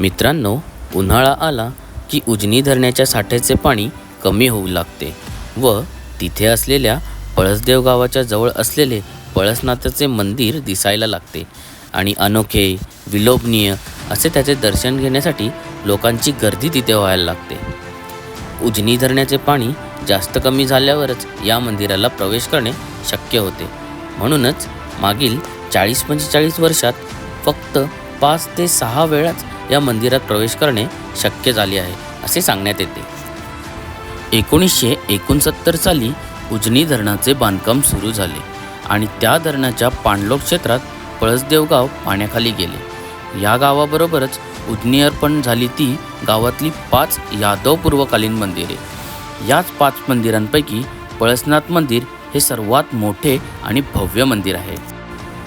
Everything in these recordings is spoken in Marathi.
मित्रांनो उन्हाळा आला की उजनी धरणाच्या साठ्याचे पाणी कमी होऊ लागते व तिथे असलेल्या पळसदेव गावाच्या जवळ असलेले पळसनाथाचे मंदिर दिसायला लागते आणि अनोखे विलोभनीय असे त्याचे दर्शन घेण्यासाठी लोकांची गर्दी तिथे व्हायला लागते. उजनी धरणाचे पाणी जास्त कमी झाल्यावरच या मंदिराला प्रवेश करणे शक्य होते. म्हणूनच मागील चाळीस पंचेचाळीस वर्षात फक्त पाच ते सहा वेळाच या मंदिरात प्रवेश करणे शक्य झाले आहे असे सांगण्यात येते. एकोणीसशे एकोणसत्तर साली उजनी धरणाचे बांधकाम सुरू झाले आणि त्या धरणाच्या पाणलोक क्षेत्रात पळसदेव गाव पाण्याखाली गेले. या गावाबरोबरच उजनी अर्पण झाली ती गावातली पाच यादव पूर्वकालीन मंदिरे. याच पाच मंदिरांपैकी पळसनाथ मंदिर हे सर्वात मोठे आणि भव्य मंदिर आहे.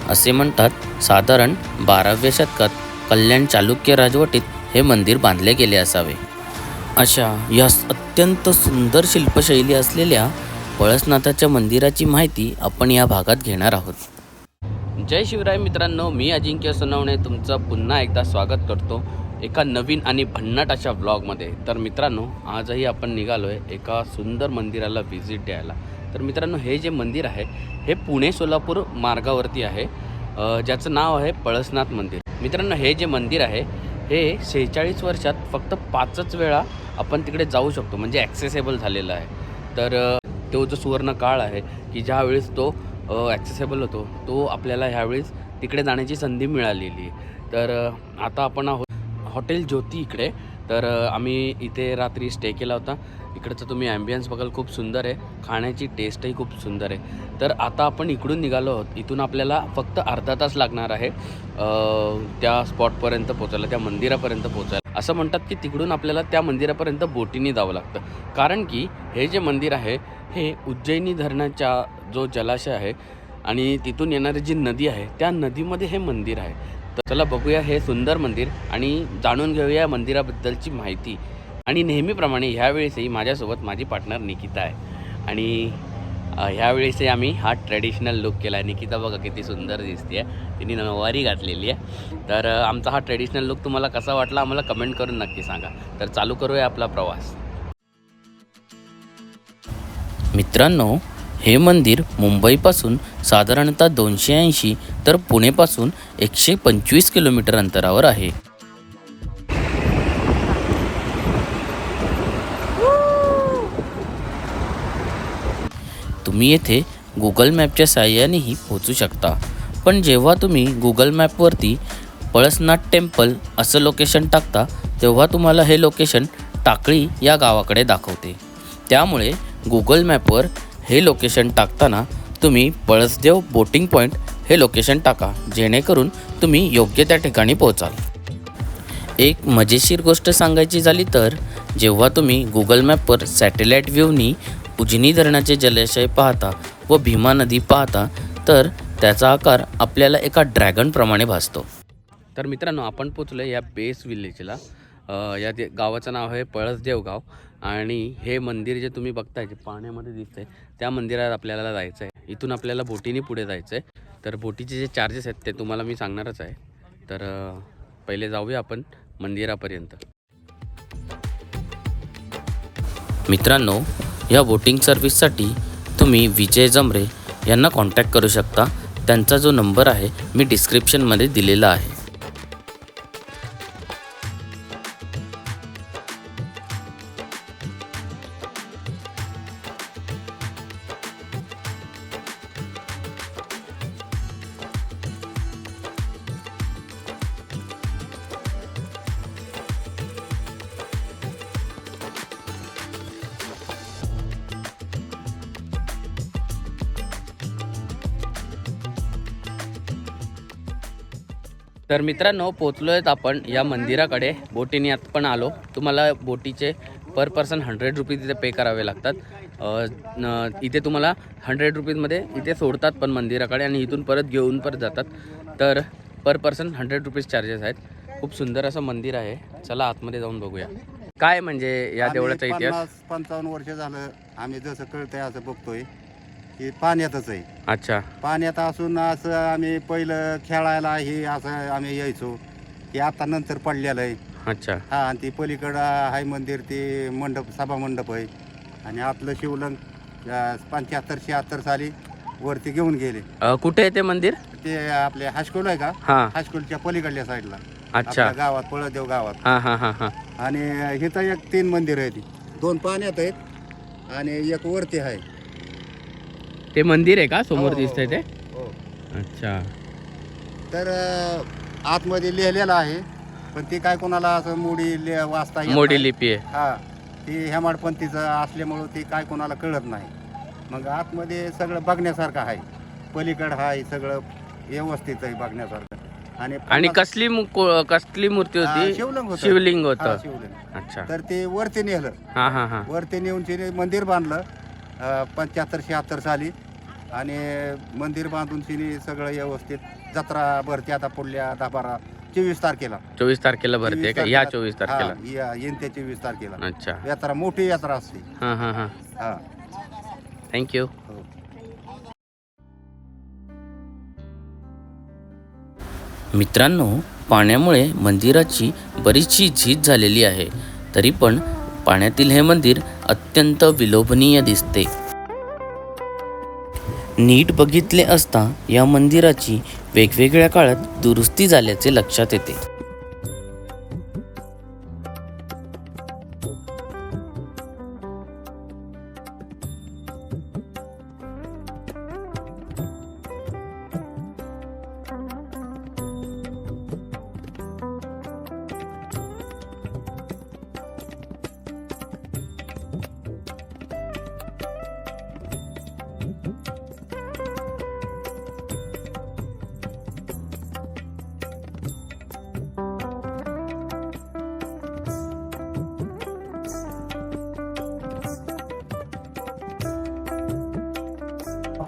असे म्हणतात साधारण बाराव्या शतकात कल्याण चालुक्य राजवटीत हे मंदिर बांधले गेले असावे. अशा या अत्यंत सुंदर शिल्पशैली असलेल्या पळसनाथाच्या मंदिराची माहिती आपण या भागात घेणार आहोत. जय शिवराय मित्रांनो मी अजिंक्य सोनवणे तुमचं पुन्हा एकदा स्वागत करतो एका नवीन आणि भन्नाट अशा ब्लॉगमध्ये तर मित्रांनो आजही आपण निघालो आहे एका सुंदर मंदिराला व्हिजिट द्यायला. तर मित्रांनो हे जे मंदिर आहे हे पुणे सोलापूर मार्गावरती आहे. ज्याचं नाव आहे पळसनाथ मंदिर. मित्रांनो हे जे मंदिर आहे हे सेहेचाळीस वर्षात फक्त पाचच वेळा आपण तिकडे जाऊ शकतो. म्हणजे ॲक्सेसेबल झालेलं आहे. तर तो जो सुवर्ण काळ आहे की ज्यावेळेस तो ॲक्सेसेबल होतो तो आपल्याला ह्यावेळेस तिकडे जाण्याची संधी मिळालेली आहे. तर आता आपण आहोत हॉटेल ज्योती इकडे. तर आम्ही इथे रात्री स्टे केला होता. इकडचं तुम्ही ॲम्बियन्स बघाल खूप सुंदर आहे. खाण्याची टेस्टही खूप सुंदर आहे. तर आता आपण इकडून निघालो आहोत. इथून आपल्याला फक्त अर्धा तास लागणार आहे. त्या स्पॉटपर्यंत पोचायला त्या मंदिरापर्यंत पोचायला असं म्हणतात की तिकडून आपल्याला त्या मंदिरापर्यंत बोटीने जावं लागतं. कारण की हे जे मंदिर आहे हे उज्जैनी धरणाच्या जो जलाशय आहे आणि तिथून येणारी जी नदी आहे त्या नदीमध्ये हे मंदिर आहे. तर चला बघूया हे सुंदर मंदिर आणि जाणून घेऊया मंदिराबद्दलची माहिती. आणि नेहमीप्रमाणे ह्यावेळेसही माझ्यासोबत माझी पार्टनर निकिता आहे. आणि ह्यावेळेसही आम्ही हा ट्रेडिशनल लुक केला आहे निकिता बघा किती सुंदर दिसते आहे तिने नऊवारी घातलेली आहे. तर आमचा हा ट्रेडिशनल लुक तुम्हाला कसा वाटला आम्हाला कमेंट करून नक्की सांगा. तर चालू करूया आपला प्रवास. मित्रांनो हे मंदिर मुंबईपासून साधारणतः दोनशे ऐंशी तर पुणेपासून एकशे पंचवीस किलोमीटर अंतरावर आहे. तुम्ही येथे गुगल मॅपच्या साहाय्यानेही पोहोचू शकता. पण जेव्हा तुम्ही गुगल मॅपवरती पळसनाथ टेम्पल असं लोकेशन टाकता तेव्हा तुम्हाला हे लोकेशन टाकळी या गावाकडे दाखवते. त्यामुळे गुगल मॅपवर हे लोकेशन टाकताना तुम्ही पळसदेव बोटिंग पॉईंट हे लोकेशन टाका जेणेकरून तुम्ही योग्य त्या ठिकाणी पोहोचाल. एक मजेशीर गोष्ट सांगायची झाली तर जेव्हा तुम्ही गुगल मॅपवर सॅटेलाईट व्ह्यूनी उजनी धरणाचे जलाशय पाहता व भीमा नदी पाहता तर त्याचा आकार आपल्याला एका ड्रॅगनप्रमाणे भासतो. तर मित्रांनो आपण पोचलो या बेस विलेजला. या दे गावाचं नाव आहे पळसदेव गाव आणि हे मंदिर जे तुम्ही बघताय जे पाण्यामध्ये दिसतंय त्या मंदिरात आपल्याला जायचं आहे इथून आपल्याला बोटीने पुढे जायचं आहे तर बोटीचे जे चार्जेस आहेत ते तुम्हाला मी सांगणारच आहे. तर पहिले जाऊया आपण मंदिरापर्यंत. मित्रांनो या बोटिंग सर्व्हिससाठी तुम्ही विजय जमरे यांना कॉन्टॅक्ट करू शकता. त्यांचा जो नंबर आहे मी डिस्क्रिप्शनमध्ये दिलेला आहे. तर मित्रांनो पोचलो आहेत आपण या मंदिराकडे. बोटीने आत पण आलो. तुम्हाला बोटीचे पर पर्सन हंड्रेड रुपीज इथे पे करावे लागतात. इथे तुम्हाला हंड्रेड रुपीजमध्ये इथे सोडतात पण मंदिराकडे आणि इथून परत घेऊन परत जातात. तर per person hundred rupees charges आहेत. खूप सुंदर असं मंदिर आहे. चला आतमध्ये जाऊन बघूया. काय म्हणजे या देवळाचा इतिहास? पंचावन्न वर्ष झालं. आम्ही जसं कळतंय असं बघतोय. की पाण्यातच आहे. अच्छा. पाण्यात असून असं आम्ही पहिलं खेळायला हे असं आम्ही यायचो की आता नंतर पडलेलं आहे. अच्छा. हा आणि ती पलीकडं आहे मंदिर ते मंडप सभा मंडप आहे. आणि आतलं शिवलिंग पंच्याहत्तर शहात्तर साली वरती घेऊन गेले. अ, कुठे आहे ते मंदिर? ते आपले हायस्कूल आहे का? हां. हायस्कूलच्या पलीकडल्या साईडला. अच्छा. आपल्या गावात पळदेव गावात. हां हां हां हां. आणि इथं एक तीन मंदिर आहे ती दोन पाण्यात आहेत आणि एक वरती आहे. ते मंदिर आहे का? समोर हो, हो, दिसतंय ते? हो. अच्छा. तर अं, आतमध्ये लिहिलेलं आहे पण ती काय कोणाला असं मोडी वाचता येत नाही. लिपी आहे. हा ती हेमाडपंथीचं असल्यामुळं ती काय कोणाला कळत नाही. मग आतमध्ये सगळं बघण्यासारखं आहे. पलीकड आहे सगळं व्यवस्थित आहे बघण्यासारखं. आणि आणि पन्नास- कसली मु- को- कसली मूर्ती हा, होती? शिवलिंग होतं. शिवलिंग हा, होतं. शिवलिंग. अच्छा. तर ते वरती नेलं. हां हां हां. वरती नेऊन तिने मंदिर बांधलं. पंच्याहत्तर शहात्तर साली. आणि मंदिर बांधून तिने सगळं व्यवस्थित जत्रा भरती आता पुढल्या दहा बारा चोवीस तारखेला. चोवीस तारखेला भरते 24 का? या तारखेला- चोवीस हा, तारखेला? या- येत्या चोवीस तारखेला. अच्छा. यात्रा मोठी यात्रा असते. हां हां हां. हा. थँक्यू हो. मित्रांनो पाण्यामुळे मंदिराची बरीचशी झीज झालेली आहे. तरी पण पाण्यातील हे मंदिर अत्यंत विलोभनीय दिसते. नीट बघितले असता या मंदिराची वेगवेगळ्या काळात दुरुस्ती झाल्याचे लक्षात येते.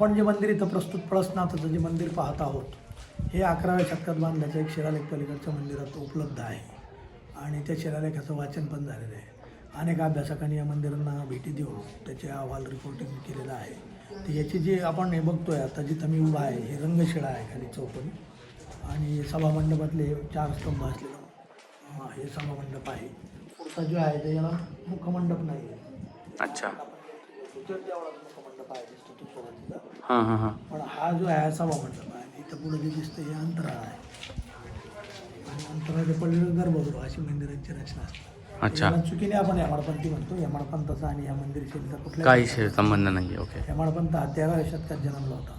आपण जे मंदिर इथं प्रस्तुत पळसनाथाचं जे मंदिर पाहत आहोत हे अकराव्या शतकात बांधल्याचं एक शिलालेख पलीकडच्या मंदिरात उपलब्ध आहे. आणि त्या शिलालेखाचं वाचन पण झालेलं आहे. अनेक अभ्यासकांनी या मंदिरांना भेटी देऊन त्याचे अहवाल रिपोर्टिंग केलेलं आहे. तर याची जी आपण हे बघतोय आता जिथं मी उभा आहे हे रंगशिळा आहे खाली चौकोनी. आणि सभामंडपातले हे चार स्तंभ असलेलं अं, हे सभामंडप आहे. पुढचा जो आहे ते याला मुखमंडप नाही आहे. अच्छा. मुखमंडप आहे. दिसतो तो सुरुवातीला हां हां हां. पण हा जो आहे सभा मंडप आहे. इथं पुढे जे दिसतं हे अंतराळ आहे. आणि अंतराळाच्या पलीकडे गर्भगृह अशी मंदिरांची रचना असते. अच्छा. याला चुकीने आपण यमाडपंथी म्हणतो. यमाडपंथाचा आणि या मंदिर शैलीचा कुठल्या काही शे- संबंध नाही ओके यमाडपंथ हा तेराव्या शतकात जन्मला होता.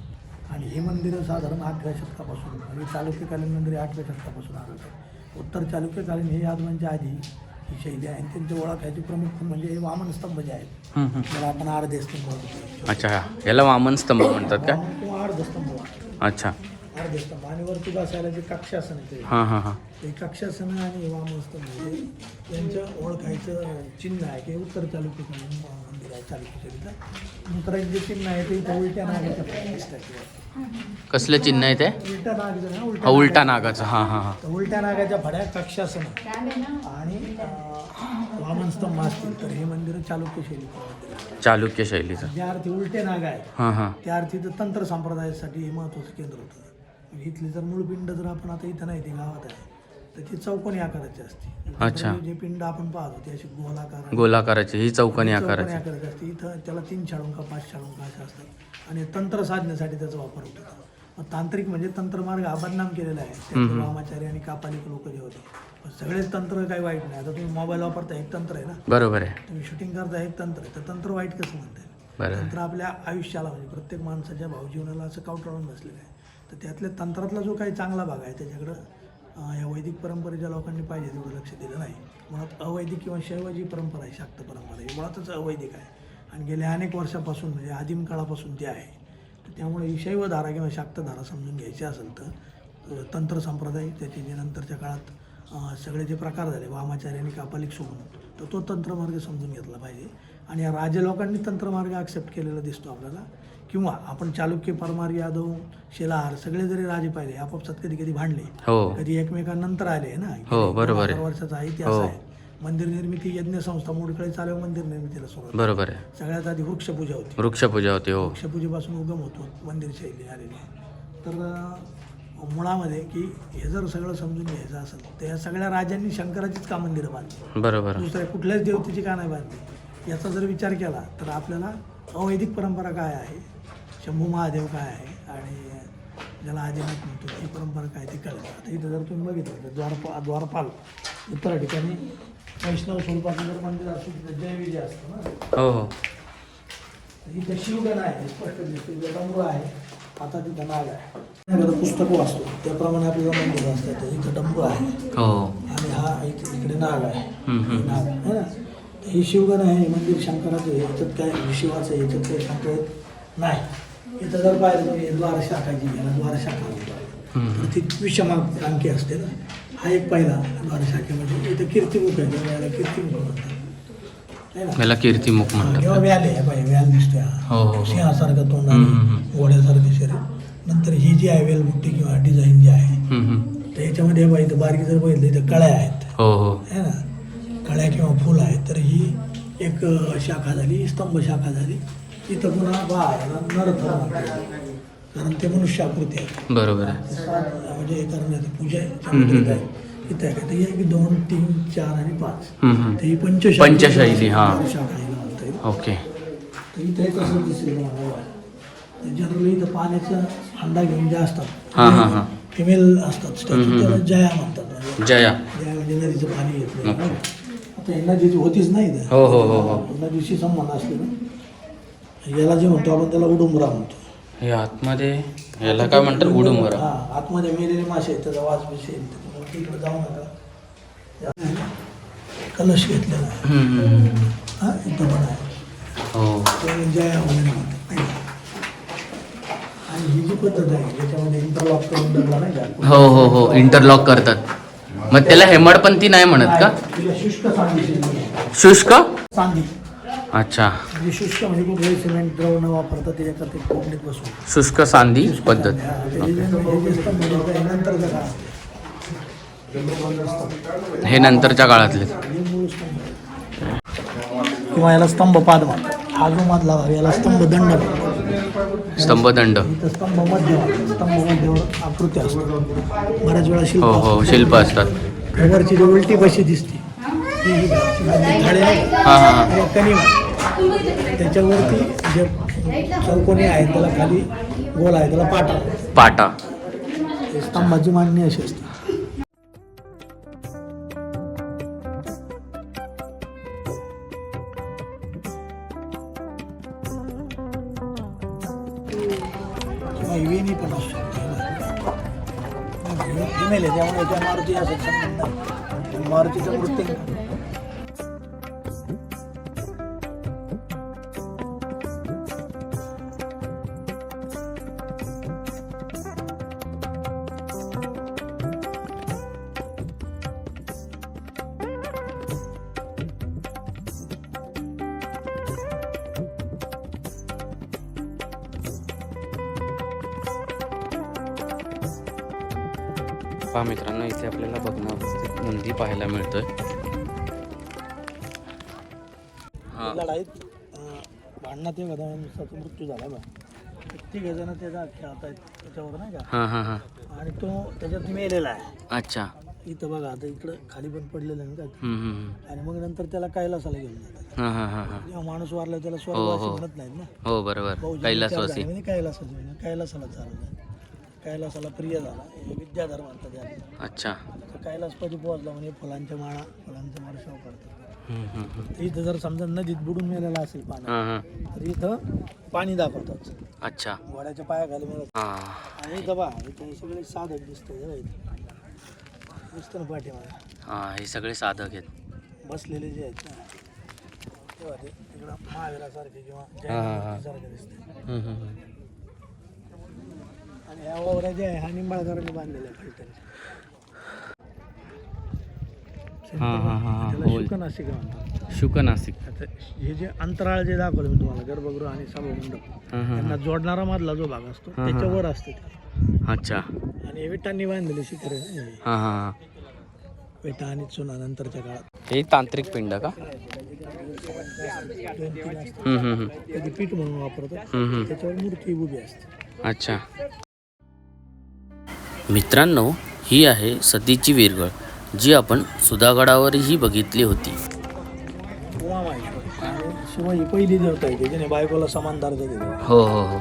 आणि हे मंदिर साधारण आठव्या शतकापासून आणि चालुक्यकालीन मंदिर आठव्या शतकापासून आढळतं उत्तर चालुक्यकालीन हे यादवांच्या आधी ही शैली आहे. त्यांची ओळख ह्याची प्रमुख म्हणजे हे वामन स्तंभ जे आहेत. ज्याला आपण अर्धे स्तंभ म्हणतो. अच्छा याला वामन स्तंभ म्हणतात का? वामन किंवा अर्ध स्तंभ म्हणतो. अच्छा. अर्धे स्तंभ आणि वरती बसायला जे कक्षासन आहे हां हां हां. ते कक्षासन आणि वामस्तंभ हे यांचं ओळखायचं चिन्ह आहे की उत्तर चालुक्यकालीन आहे दुसरं एक जे चिन्ह आहे ते इथं उलट्या दिसतात कसलं चिन्ह आहे ते? उलट्या आहे ना, हा, उलटा नागाचं. हां हां हां. तर उलट्या नागाच्या फड्या कक्षासन. आणि अं, वामनस्तंभ असतील. तर हे मंदिर चालुक्य शैलीचं मंदिर आहे. चालुक्य शैलीचं. ज्या अर्थी उलटे नाग आहेत हां हां. त्या अर्थी तर तंत्र संप्रदायासाठी हे महत्त्वाचं केंद्र होतं. म्हणजे इथली जर मूळ पिंड जर आपण आता इथं नाही ती गावात आहे तर ती चौकोनी आकाराची असते. अच्छा. जे पिंड आपण पाहतो ती अशी गोलाकार गोलाकाराची ही चौकोनी आकाराची. आकाराची असते. इथं त्याला तीन शाळुंका पाच शाळुंका अशा असतात. आणि तंत्र साधण्यासाठी त्याचा वापर होतो. मग तांत्रिक म्हणजे तंत्रमार्ग हा बदनाम केलेला आहे. त्याचे वामाचारी आणि कापालिक लोक जे होते. पण सगळेच तंत्र काही वाईट नाही. आता तुम्ही मोबाईल वापरता एक तंत्र आहे ना? बरोबर आहे. तुम्ही शूटिंग करता एक तंत्र आहे. तर तंत्र वाईट कसं म्हणता येईल? बरं. तंत्र आपल्या आयुष्याला म्हणजे प्रत्येक माणसाच्या भावजीवनाला असं कावटाळून बसलेलं आहे. तर त्यातल्या तंत्रातला जो काही चांगला भाग आहे त्याच्याकडं या वैदिक परंपरेच्या लोकांनी पाहिजे तेवढं लक्ष दिलं नाही. मुळात अवैदिक किंवा शैव जी परंपरा आहे शाक्त परंपरा ही मुळातच अवैदिक आहे. आणि गेल्या अनेक वर्षापासून म्हणजे आदिम काळापासून ती आहे. तर त्यामुळे ही शैवधारा किंवा शाक्तधारा समजून घ्यायची असेल तर तंत्र संप्रदाय त्याचे जे नंतरच्या काळात सगळे जे प्रकार झाले वामाचार्य आणि कापालिक सोडून तर तो तंत्रमार्ग समजून घेतला पाहिजे. आणि या राजे लोकांनी तंत्रमार्ग ॲक्सेप्ट केलेला दिसतो आपल्याला. किंवा आपण चालुक्य परमार यादव शिलाहार सगळे जरी राजे पाहिले आपापसात कधी कधी भांडले. हो. कधी एकमेकांनंतर आले ना? हो, बरोबर आहे. वर्षाचा इतिहास हो. आहे. मंदिर निर्मिती यज्ञ संस्था मोडकळे चालव मंदिर निर्मितीला सुरुवात. बरोबर आहे. सगळ्यात आधी वृक्षपूजा होती. वृक्षपूजा होती हो. वृक्षपूजेपासून उगम होतो मंदिर शैली आलेली तर मुळामध्ये की हे जर सगळं समजून घ्यायचं असेल तर या सगळ्या राजांनी शंकराचीच का मंदिरं बांधली? बरोबर. दुसऱ्या कुठल्याच देवतेची का नाही बांधली? याचा जर विचार केला तर आपल्याला अवैदिक परंपरा काय आहे? शंभू महादेव काय आहे आणि ज्याला आदिनाथ म्हणतो ती परंपरा काय ती कळेल आता इथं जर तुम्ही बघितलं तर द्वारपा द्वारपाल उत्तर ठिकाणी वैष्णव स्वरूपाचं जर मंदिर असतं तिथं जय विजय असतं ना. हो हो. इथं शिवगण आहे स्पष्ट दिसतो डमरू आहे आता तिथं नाग आहे. पुस्तक वाचतो. त्याप्रमाणे आपल्याला मंदिर असतं तर इथं डमरू आहे. हो. आणि हा इक- इकडे नाग आहे. नाग है ना. हे शिवगण आहे हे मंदिर शंकराचं आहे याच्यात काय शिवाचं आहे याच्यात काही संकेत नाही. इथं जर पाहिलं तुम्ही हे द्वार शाखाची याला द्वार शाखा. तर ती विषमांकी असते ना. हा एक पहिला द्वार शाखेमध्ये इथं कीर्तिमुख आहे. याला कीर्तिमुख म्हणतात. ना? याला कीर्तिमुख म्हणतात. किंवा व्याल आहे पाहिजे व्याल हा. सिंहासारखं तोंड. घोड्यासारखं शरीर. नंतर ही जी आहे वेलबुट्टी किंवा डिझाईन जी आहे. तर याच्यामध्ये बघा इथं बारकी जर बघितलं इथं कळ्या आहेत. हो हो. है ना? कळ्या किंवा फुल आहेत. तर ही एक शाखा झाली स्तंभ शाखा झाली. इथं पुन्हा म्हणतात कारण ते आहे बरोबर आहे सात म्हणजे हे करण्याचं पूजा आहे, हम्म, हम्म. इथं आहे का ही एक दोन तीन चार आणि पाच हम्म, हम्म. तर ही पंचशैली हा. येईल ओके तर इथे कसं दिसेल तुम्हाला जनरली इथं पाण्याचा हंडा घेऊन जे असतात हां हां हां फिमेल असतात statue, हम्म, हम्म. त्याला जया म्हणतात म्हणजे जया जया म्हणजे नदीचं पाणी येत नाही ओके. आता ही नदीची होतीच नाही इथं. हो, हो, हो, हो. नदीशी संबंध असले ना याला जे म्हणतो आपण त्याला उडुंबरा म्हणतो. हे आतमध्ये याला काय म्हणतात? उडुंबरा. हा आतमध्ये मेलेले मासे आहेत त्याचा वास बिस येईल. त्याच्यामुळे तिकडे जाऊ नका. कलश घेतलेला आहे. हम्म, हम्म, हम्म. हा इथं पण आहे. हो. ते म्हणतात? आणि ही जी पद्धत आहे इंटरलॉक करून डबला नाही का? हो हो हो. इंटरलॉक करतात. मग त्याला हेमडपंथी नाही म्हणत का? नाही, तिला शुष्क. शुष्क? अच्छा. म्हणजे शुष्क म्हणजे कुठेही सिमेंट द्रव न वापरता त्याच्याकरता एक कोंबडीत शुष्क सांदी पद्धत. हा, ते हे जे- हे जे स्तंभ हे. हे नंतरच्या काळातले. हे मूळ स्तंभ. आहे. किंवा याला स्तंभ पाद म्हणतात. हा जो मधला भाग याला स्तंभ दंड म्हणतात. स्तंभदंड. इथं स्तंभ मध्य म्हणतात. स्तंभ मध्यवर आकृती असते बऱ्याच वेळा शिल्प हो हो असतं. शिल्प असतात. जी उलटी कशी दिसते ही नाही का? हां हां. हां आणि. त्याच्यावरती जे चौकोनी आहे त्याला खाली गोल आहे त्याला पाटा. पाटा. हे स्तंभाची मांडणी अशी असते. वेणी पण त्यामुळे त्या मारुती असं. मारुतीचं मृत्यू. पाहायला मिळतोय. हां. लढाईत अं, भांडणात एक गदाचा मृत्यू झाला बा जण त्याचा खेळतायत त्याच्यावर नाही का? हां हां हां. आणि तो त्याच्यात मेलेला आहे. अच्छा. इथं बघा आता इकडं खाली पण पडलेलं आहे ना का हम्म, हम्म, हम्म. आणि मग नंतर त्याला कैलासाला घेऊन जातात. हां हां हां हां. जेव्हा माणूस वारला त्याला हो, स्वर्गवासी हो. म्हणत नाहीत ना. हो बरोबर. भाऊजी कैलासवासी. विचार झाले, कैलासाचं म्हणजे कैलासाला चाललं कैलासाला प्रिय झाला हे विद्याधर म्हणतात याला. अच्छा. तर कैलासपदी पोहोचला म्हणजे फुलांच्या माळा फुलांच्या माळा शो करतात. तर इथं जर समजा नदीत बुडून मेलेला असेल हां तर इथं पाणी दाखवतात. अच्छा. घोड्याच्या पायाखाली मिळत. हां. आणि इथं बा इथं हे सगळे साधक दिसते दिसतं ना पाठीमागे. हां हे सगळे साधक आहेत. बसलेले जे आहेत ना तेव्हा ते इकडं महावीरासारखे किंवा. सारखे दिसते हम्म, हम्म, हम्म. आणि ह्या ओवऱ्या जे आहे हा निंबाळकरांनी बांधलेला आहे हा, हा, हा, हा. त्याला होय. शुकनाशिका म्हणतात. शुक नाशिक आता हे जे अंतराळ जे दाखवलं मी तुम्हाला गर्भगृह आणि सभामंडप हां हां त्यांना जोडणारा मधला जो भाग असतो हा, हा. त्याच्यावर असते ते. अच्छा. आणि हे विटांनी बांधलेले शिखर आहे ना हे. हां हां हां. विटा आणि चुना नंतरच्या काळात. हे तांत्रिक पिंड का? दोन तीन असतात. हम्म, हम्म, हम्म. कधी पीठ म्हणून वापरतात. हम्म, हम्म. त्याच्यावर मूर्ती उभी असते. अच्छा. मित्रांनो ही आहे सतीची विरगळ जी आपण सुधागडावरही बघितली होती. आणि शिवाय ही पहिली देवता आहे त्याने बायकोला समान दर्जा दिला. हो हो हो.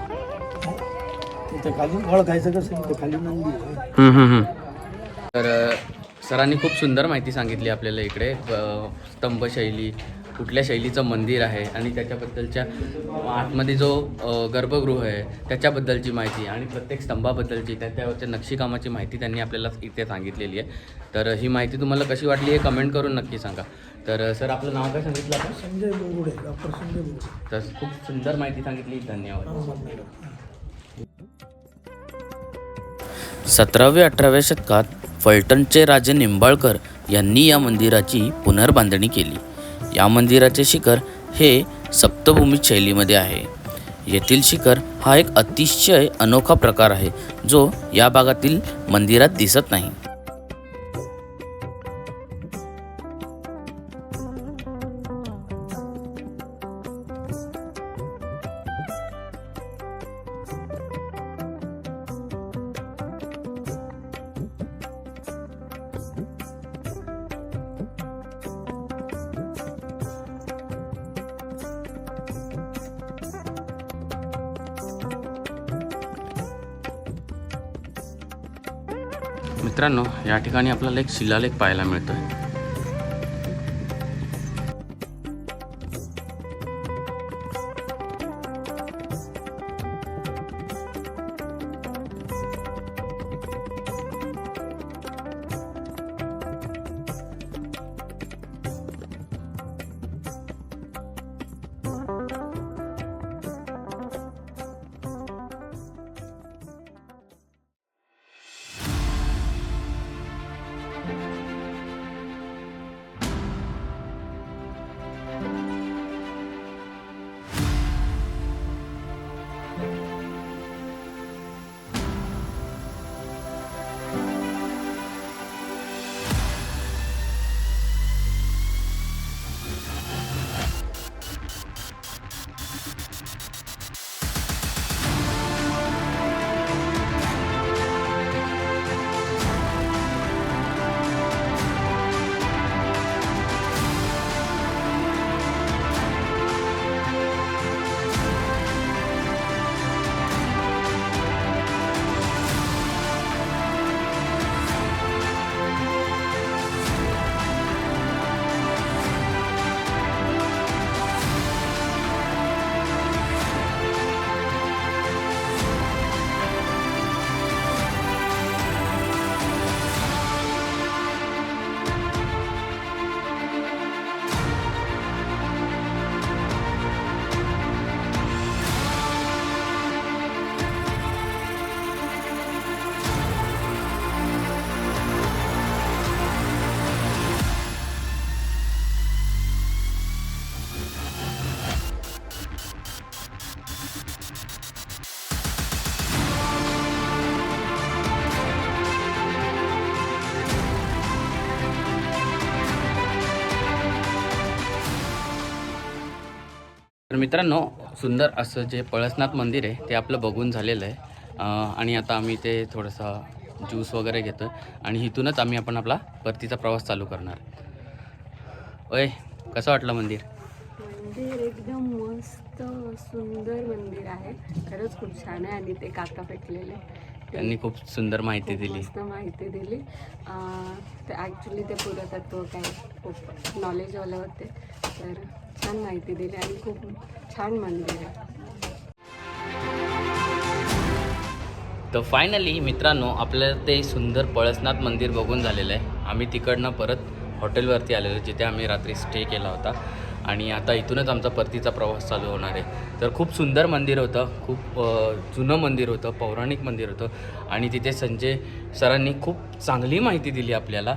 तिथं खाली ओळखायचं कसं तिथं खाली नंदी आहे. तर अ, सरांनी खूप सुंदर माहिती सांगितली आपल्याला इकडे अ, स्तंभशैली कुठल्या शैलीचं मंदिर आहे आणि त्याच्याबद्दलच्या आतमध्ये जो गर्भगृह आहे त्याच्याबद्दलची माहिती आणि प्रत्येक स्तंभाबद्दलची त्या त्यावरच्या नक्षीकामाची माहिती त्यांनी आपल्याला इथे सांगितलेली आहे. तर ही माहिती तुम्हाला कशी वाटली हे कमेंट करून नक्की सांगा. तर सर आपलं नाव काय सांगितलं आपण? संजय बोरुडे डॉक्टर संजय बोरुडे तर खूप सुंदर माहिती सांगितली. धन्यवाद. सतराव्या अठराव्या शतकात फलटणचे राजे निंबाळकर यांनी या मंदिराची पुनर्बांधणी केली. या मंदिराचे शिखर हे सप्तभूमी शैलीमध्ये आहे. येथील शिखर हा एक अतिशय अनोखा प्रकार आहे जो या भागातील मंदिरात दिसत नाही. मित्रांनो या ठिकाणी आपल्याला एक शिलालेख पाहायला मिळतोय. आहे मित्रांनो सुंदर असं जे पळसनाथ मंदिर आहे ते आपलं बघून झालेलं आहे. आणि आता आम्ही ते थोडंसं ज्यूस वगैरे घेतो आणि इथूनच आम्ही आपण आपला परतीचा प्रवास चालू करणार. ओय कसं वाटलं मंदिर? मंदिर एकदम मस्त सुंदर मंदिर आहे. खरंच खूप छान आहे आणि ते काका फेकलेले त्यांनी खूप सुंदर माहिती दिली. मस्त माहिती दिली. ते ॲक्च्युली ते पुरातत्व काय खूप नॉलेजवाले होते. तर छान माहिती दिली आणि खूप छान मंदिर आहे. तर फायनली मित्रांनो आपल्याला ते सुंदर पळसनाथ मंदिर बघून झालेलं आहे. आम्ही तिकडनं परत हॉटेलवरती आलेलो जिथे आम्ही रात्री स्टे केला होता. आणि आता इथूनच आमचा परतीचा प्रवास चालू होणार आहे. तर खूप सुंदर मंदिर होतं खूप जुनं मंदिर होतं पौराणिक मंदिर होतं आणि तिथे संजय सरांनी खूप चांगली माहिती दिली आपल्याला.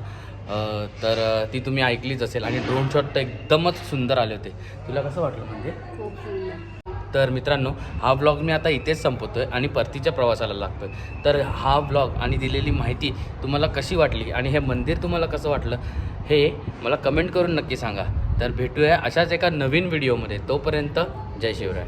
तर ती तुम्ही ऐकलीच असेल आणि ड्रोन शॉट तर एकदमच सुंदर आले होते. तुला कसं वाटलं म्हणजे? तर मित्रांनो हा ब्लॉग मी आता इथेच संपवतोय आणि परतीच्या प्रवासाला लागतोय. तर हा ब्लॉग आणि दिलेली माहिती तुम्हाला कशी वाटली आणि हे मंदिर तुम्हाला कसं वाटलं हे मला कमेंट करून नक्की सांगा. तर भेटूया अशाच एका नवीन व्हिडिओमध्ये. तोपर्यंत जय शिवराय.